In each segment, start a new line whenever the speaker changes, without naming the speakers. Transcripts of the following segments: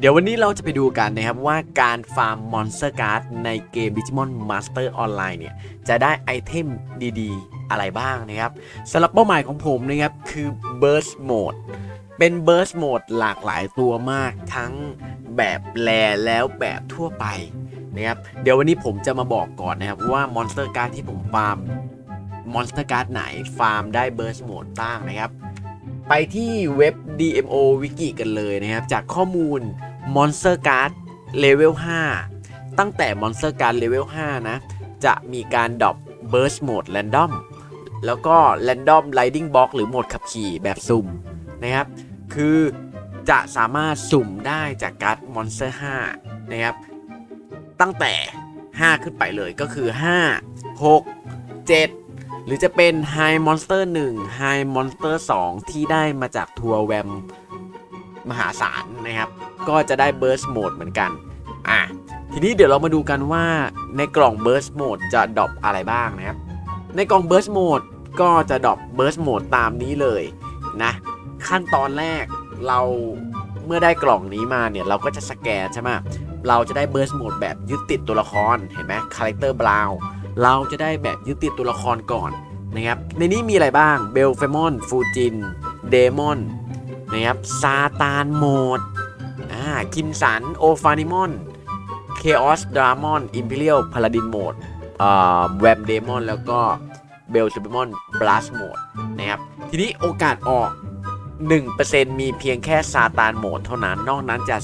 เดี๋ยววันนี้เราจะไปดูกันนะครับว่าการฟาร์มมอนสเตอร์การ์ดในเกม Digimon Master Online เนี่ย จะได้ไอเทมดีๆ อะไรบ้างนะครับสำหรับเป้าหมายของผมนะครับ คือ Burst Mode เป็น Burst Mode หลากหลายตัวมากทั้งแบบแลแล้วแบบทั่วไปนะครับเดี๋ยววันนี้ผมจะมาบอกก่อนนะครับว่ามอนสเตอร์การ์ดที่ผมฟาร์มมอนสเตอร์การ์ดไหนฟาร์มได้ Burst Mode บ้างนะครับไปที่เว็บ DMO Wiki กันเลยนะครับ จากข้อมูล Monster Card Level 5 ตั้งแต่ Monster Card Level 5 นะ จะมีการดรอป Burst Mode Random แล้วก็ Random Riding Box หรือโหมดขับขี่แบบสุ่มนะครับ คือจะสามารถสุ่มได้จากการ์ด Monster 5 นะครับ ตั้งแต่ 5 ขึ้นไปเลยก็คือ 5 6 7 หรือจะเป็น High Monster 1 High Monster 2 ที่ได้มาจากทัวร์แวม มหาศาลนะครับ ก็จะได้ Burst Mode เหมือนกัน อะ ทีนี้เดี๋ยวเรามาดูกันว่าในกล่อง Burst Mode จะดรอปอะไรบ้างนะครับ ในกล่อง Burst Mode ก็จะดรอป Burst Mode ตามนี้เลยนะ ขั้นตอนแรกเราเมื่อได้กล่องนี้มาเนี่ย เราก็จะสแกนใช่ไหมเราจะได้ Burst Mode แบบยึดติดตัวละครเห็นไหม Character Brown เราจะได้แบบยึดติดตัวละครก่อนนะครับ ในนี้มีอะไรบ้างเบลเฟมอนฟูจินเดมอน นะครับซาตานโหมดอ่าคิมสันโอฟานิมอนเคออสดรามอนอิมพีเรียลพาลาดินโหมดอ่าแวมเดมอนแล้วก็เบลซูเปอร์มอนบลัสโหมดนะครับทีนี้โอกาสออก 1%มีเพียงแค่ซาตานโหมดเท่านั้นนอกนั้นจะ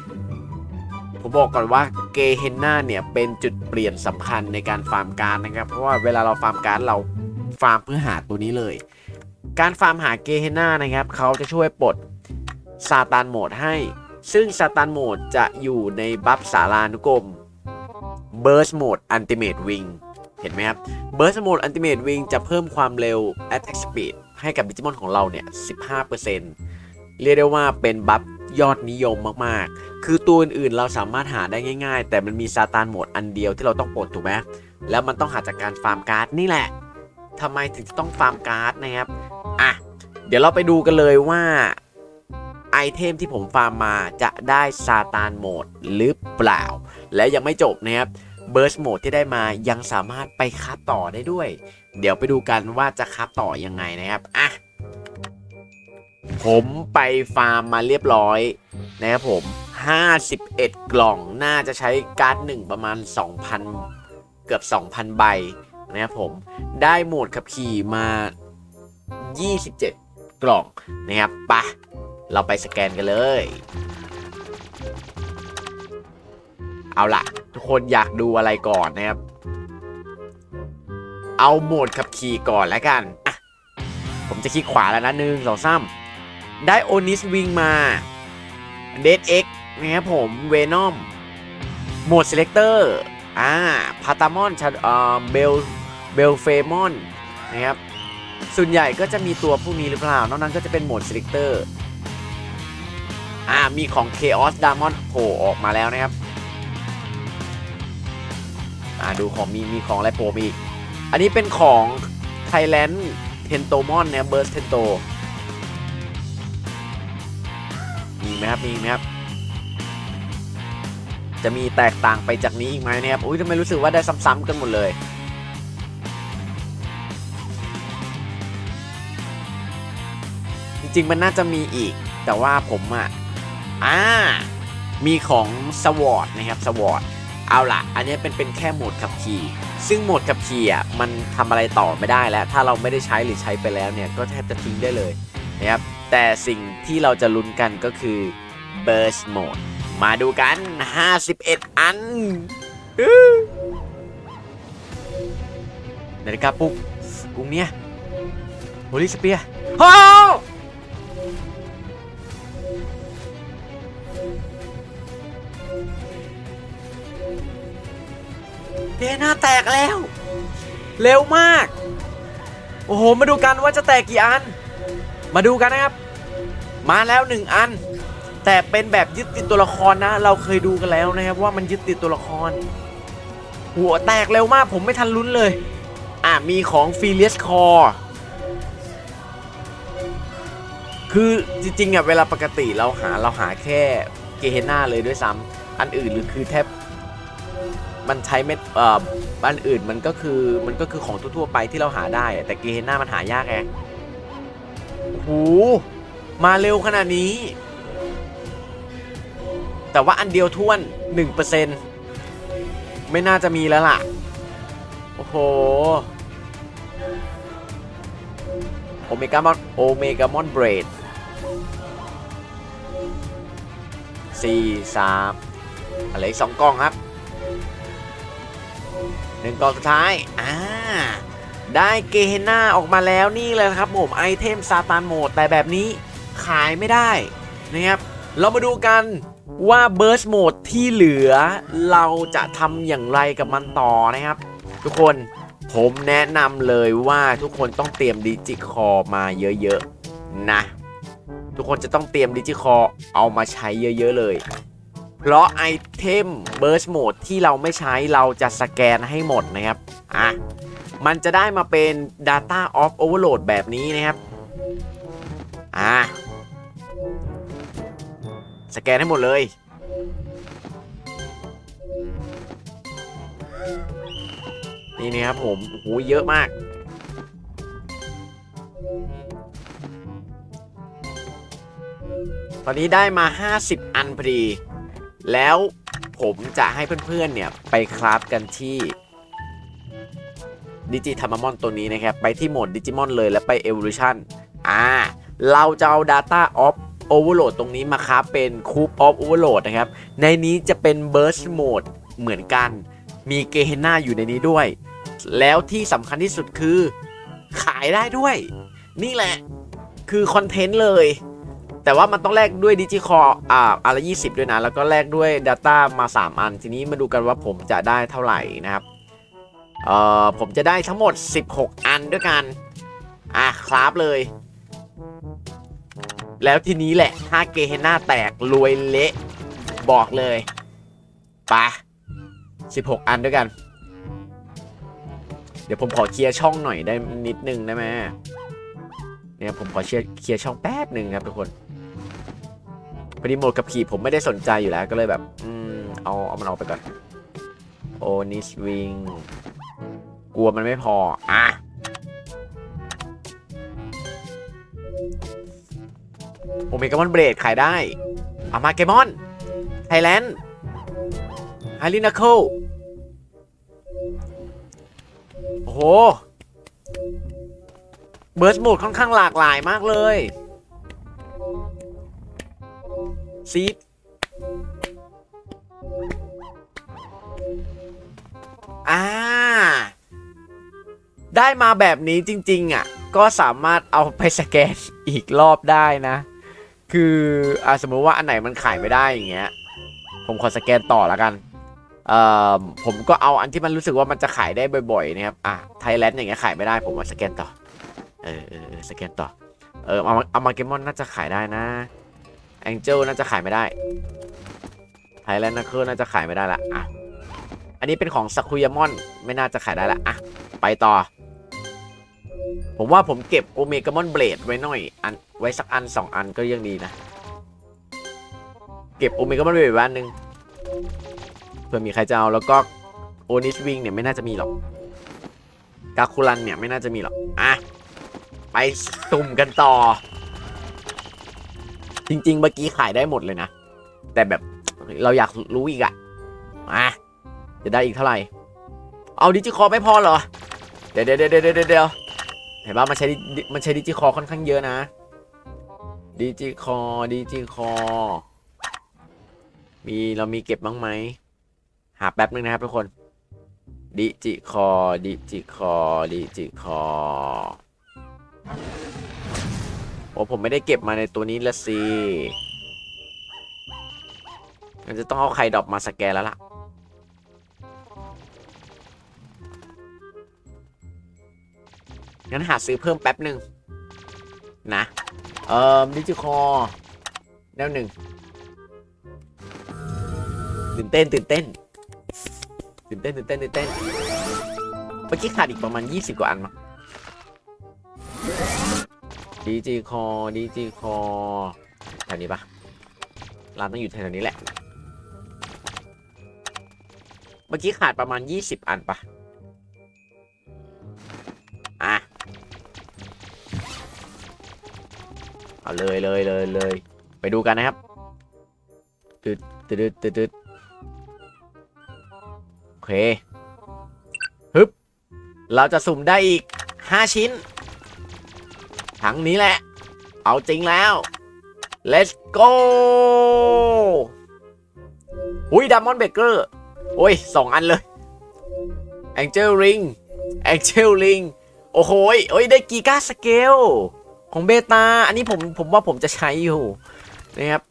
11%ผมบอกก่อนว่าเกเฮนนาเนี่ยเป็นจุดเปลี่ยนสำคัญในการฟาร์มการนะครับ เพราะว่าเวลาเราฟาร์มการเราฟาร์มเพื่อหาตัวนี้เลย การฟาร์มหาเกเฮน่านะครับเขาจะช่วยปลดซาตานโหมดให้ ซึ่งซาตานโหมดจะอยู่ในบัฟสารานุกรม Burst Mode Ultimate Wing เห็นไหมครับ Burst Mode Ultimate Wing จะเพิ่มความเร็ว Attack Speed ให้กับดิจิมอนของเราเนี่ย 15%เรียกได้ว่าเป็นบัฟยอดนิยมมากๆ คือตัวอื่นๆเราสามารถหาได้ง่าย ๆ แต่มันมีซาตานโหมดอันเดียวที่เราต้องปลดถูกไหมแล้วมันต้องหาจากการฟาร์มการ์ดนี่แหละทำไมถึงจะต้องฟาร์มการ์ดนะครับ ดี๋ยวเราไปดูกันเลยว่าไอเทมที่ผมฟาร์มมาจะได้ซาตานโหมดหรือเปล่า และยังไม่จบนะครับเบิร์สโหมดที่ได้มายังสามารถไปคับต่อได้ด้วย เดี๋ยวไปดูกันว่าจะคับต่อยังไงนะครับอะผมไปฟาร์มมาเรียบร้อยนะครับผม 51 กล่องน่าจะใช้การ์ดหนึ่งประมาณ 2,000 เกือบ 2,000 ใบนะครับผม ได้โหมดขับขี่มา 27 กล่องนะครับปะเราไปสแกนกันเลย เอาล่ะ ทุกคนอยากดูอะไรก่อนนะครับ เอาโหมดขับขี่ก่อนแล้วกันอะผมจะคลิกขวาแล้วนะหนึ่งสองสามได้โอนิสวิงมาเดดเอ็กนะครับผมเวนอมโหมดเซเล c เตอร์อ่าพาตามอนชาเอ่อเบลเบลเฟมอนนะครับ ส่วนใหญ่ก็จะมีตัวพวกนี้หรือเปล่า นอกนั้นก็จะเป็นโหมด Selector อ่า มีของ Chaos Diamond โผล่ออกมาแล้วนะครับ อ่า ดูของมี มีของอะไรโผล่มาอีก อันนี้เป็นของ Thailand Tentomon นะครับ Burst Tento มีไหมครับ มีไหมครับ จะมีแตกต่างไปจากนี้อีกไหมนะครับ อุ้ยทำไมรู้สึกว่าได้ซ้ำๆกันหมดเลย จริงๆมันน่าจะมีอีก แต่ว่าผมอะอ่ามีของสวอตนะครับสวอตเอาละอันนี้เป็นเป็นแค่โหมดขับขี่ซึ่งโหมดขับขี่อะมันทำอะไรต่อไม่ได้แล้ว ถ้าเราไม่ได้ใช้หรือใช้ไปแล้วเนี่ยก็แทบจะทิ้งได้เลยนะครับแต่สิ่งที่เราจะลุ้นกันก็คือ Burst Mode มาดูกัน 51 อันอื้อนาฬิกาปลุกกรุงเนี้ยโฮลิสเปียโอ้ เดน่าแตกแล้ว เร็วมาก โอ้โห มาดูกันว่าจะแตกกี่อัน มาดูกันนะครับ มาแล้วหนึ่งอัน แต่เป็นแบบยึดติดตัวละครนะ เราเคยดูกันแล้วนะครับว่ามันยึดติดตัวละคร หัวแตกเร็วมากผมไม่ทันลุ้นเลย อะมีของฟีเลียสคอคือจริงๆอะเวลาปกติเราหาเราหาแค่เกเฮน่าเลยด้วยซ้ำอันอื่นหรือคือแทบ มันใช้เม็ดเอ่ออันอื่นมันก็คือมันก็คือของทั่วๆไปที่เราหาได้แต่เกเฮน่ามันหายากไงโอ้โหมาเร็วขนาดนี้ แต่ว่าอันเดียวท้วน 1%ไม่น่าจะมีแล้วล่ะ โอ้โหโอเมก้ามอนโอเมก้ามอนเบรดสี่สามอะไรสองกล่องครับ หนึ่งก่องสุดท้าย อ่า ได้เกเฮน่าออกมาแล้วนี่เลยครับผมไอเทมซาตานโหมดแต่แบบนี้ขายไม่ได้นะครับ เรามาดูกันว่าเบิร์สโหมดที่เหลือเราจะทำอย่างไรกับมันต่อนะครับ ทุกคนผมแนะนำเลยว่าทุกคนต้องเตรียมดิจิคอมาเยอะๆนะ ทุกคนจะต้องเตรียมดิจิคอเอามาใช้เยอะ ๆ เลย เพราะไอเทมเบิร์สโหมดที่เราไม่ใช้เราจะสแกนให้หมดนะครับ อะ มันจะได้มาเป็น Data of Overload แบบนี้นะครับ อะ สแกนให้หมดเลย นี่นะครับผมโอ้โหเยอะมากตอนนี้ได้มา 50 อันพอดี แล้วผมจะให้เพื่อนๆเนี่ยไปคราฟกันที่ดิจิทัมมอนตัวนี้นะครับ ไปที่โหมดดิจิมอนเลยแล้วไป Evolution อ่า เราจะเอา Data of Overload ตรงนี้มาคราฟเป็น Cube of Overload นะครับ ในนี้จะเป็น Burst Mode เหมือนกัน มีเกเฮน่าอยู่ในนี้ด้วย แล้วที่สำคัญที่สุดคือขายได้ด้วย นี่แหละคือคอนเทนต์เลย แต่ว่ามันต้องแลกด้วยดิจิคออ่าอันละ20ด้วยนะ แล้วก็แลกด้วย Data มา 3 อัน ทีนี้มาดูกันว่าผมจะได้เท่าไหร่นะครับ เอ่อ ผมจะได้ทั้งหมด 16 อันด้วยกัน อะคราฟเลย แล้วทีนี้แหละ ถ้าเกเฮน่าแตกรวยเละ บอกเลยปะ16 อันด้วยกัน เดี๋ยวผมขอเคลียร์ช่องหน่อยได้นิดนึงได้ไหมเนี่ยผมขอเคลียร์เคลียร์ช่องแป๊บหนึ่งครับทุกคน พอดีโหมดกับขี่ผมไม่ได้สนใจอยู่แล้วก็เลยแบบ อืม เอาเอามันออกไปก่อน โอนิสวิงกลัวมันไม่พอ อะ โอเมก้ามอนเบรดขายได้อามาเกมอน ไทยแลนด์ฮารินาโคโอ้โห เบิร์สโหมดค่อนข้างหลากหลายมากเลย ซีดอ่า ได้มาแบบนี้จริง ๆ อะ ก็สามารถเอาไปสแกนอีกรอบได้นะ คืออ่าสมมุติว่าอันไหนมันขายไม่ได้อย่างเงี้ย ผมขอสแกนต่อแล้วกันเอ่อผมก็เอาอันที่มันรู้สึกว่ามันจะขายได้บ่อยๆนะครับ อะไทยแลนด์อย่างเงี้ยขายไม่ได้ ผมมาสแกนต่อ เออเออเออสแกนต่อ เออเอาเอามาเกมอนน่าจะขายได้นะ แองเจิลน่าจะขายไม่ได้ไทแลนด์นักเคอร์น่าจะขายไม่ได้ละอะอันนี้เป็นของสักุยามอนไม่น่าจะขายได้ละอะไปต่อ ผมว่าผมเก็บโอเมกามอนเบลดไว้หน่อย อันไว้สักอันสองอันก็ยังดีนะ เก็บโอเมกามอนเบลดไว้อันหนึ่งเพื่อมีใครจะเอาแล้วก็โอนิสวิงเนี่ยไม่น่าจะมีหรอกกาคูลันเนี่ยไม่น่าจะมีหรอกอะไปตุ่มกันต่อ จริง ๆ เมื่อกี้ขายได้หมดเลยนะ แต่แบบเราอยากรู้อีกอะอะจะได้อีกเท่าไหร่ เอาดิจิคอไม่พอเหรอ เดี๋ยวเดี๋ยวเดี๋ยวเดี๋ยวเดี๋ยวเห็นป่ะมันใช้ดิมันใช้ดิจิคอค่อนข้างเยอะนะ ดิจิคอดิจิคอ มีเรามีเก็บบ้างไหม หาแป๊บนึงนะครับทุกคน ดิจิคอดิจิคอดิจิคอ โอ้ผมไม่ได้เก็บมาในตัวนี้ละสิมันจะต้องเอาไข่ดอปมาสแกนแล้วล่ะ งั้นหาซื้อเพิ่มแป๊บหนึ่งนะ เอ่อดิจิคอแนวหนึ่งตื่นเต้นตื่นเต้นตื่นเต้นตื่นเต้นตื่นเต้นเมื่อกี้ขาดอีกประมาณ 20 กว่าอันมั้ง ดีจีคอดีจีคอแถวนี้ปะร้านต้องอยู่แถวนี้แหละ เมื่อกี้ขาดประมาณ 20 อันปะอะ เอาเลยเลยเลยเลยไปดูกันนะครับตึดตึดตึดตึดตึดโอเค ฮึบ เราจะสุ่มได้อีก 5 ชิ้น ทั้งนี้แหละ เอาจริงแล้ว let's go อุ้ยดัมมอนเบเกอร์โอ้ยสองอันเลย Angel Ring Angel Ring โอ้โหโอ้ยได้กีกาสเกลของเบตาอันนี้ผมผมว่าผมจะใช้อยู่นะครับ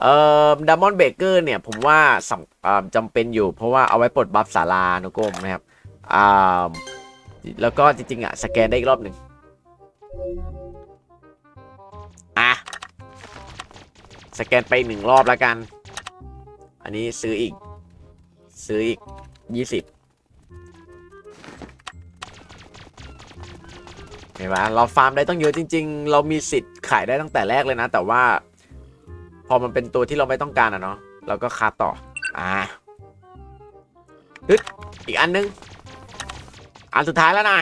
เอ่อดัมมอนเบเกอร์เนี่ยผมว่าสำเอ่อจำเป็นอยู่ เพราะว่าเอาไว้ปลดบัฟสารานุกรมนะครับอ่าแล้วก็จริงๆอะสแกนได้อีกรอบหนึ่ง สแกนไปหนึ่งรอบแล้วกัน อันนี้ซื้ออีก ซื้ออีกยี่สิบเห็นไหมเราฟาร์มได้ต้องเยอะจริง ๆ เรามีสิทธิ์ขายได้ตั้งแต่แรกเลยนะ แต่ว่า พอมันเป็นตัวที่เราไม่ต้องการอะเนาะเราก็คาต่อ อ่าฮึดอีกอันนึง อันสุดท้ายแล้วนะ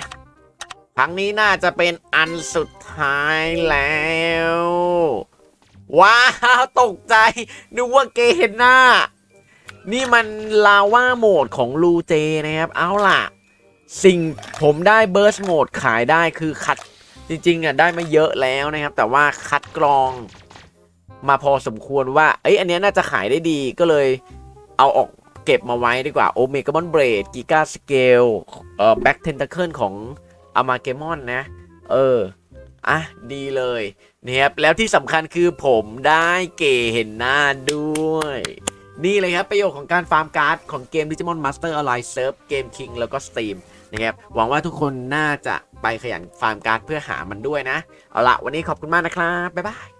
ครั้งนี้น่าจะเป็นอันสุดท้ายแล้ว ว้าวตกใจนึกว่าเกเห็นหน้า นี่มันลาว่าโหมดของลูเจนะครับ เอาล่ะ สิ่งผมได้เบิร์สโหมดขายได้คือคัดจริงๆอะได้มาเยอะแล้วนะครับ แต่ว่าคัดกรองมาพอสมควรว่า เอ้ยอันนี้น่าจะขายได้ดีก็เลยเอาออกเก็บมาไว้ดีกว่าโอเมก้ามอนเบรดกิกาสเกลเอ่อแบ็กเทนต c เคิลของอามาเกมอนนะ เออ อะดีเลยนะครับแล้วที่สำคัญคือผมได้เก๋เห็นหน้าด้วย นี่เลยครับประโยชน์ของการฟาร์มการ์ดของเกม Digimon Master Online Surf เกม King แล้วก็ Steam นะครับหวังว่าทุกคนน่าจะไปขยันฟาร์มการ์ดเพื่อหามันด้วยนะ เอาละวันนี้ขอบคุณมากนะครับ บ๊ายบาย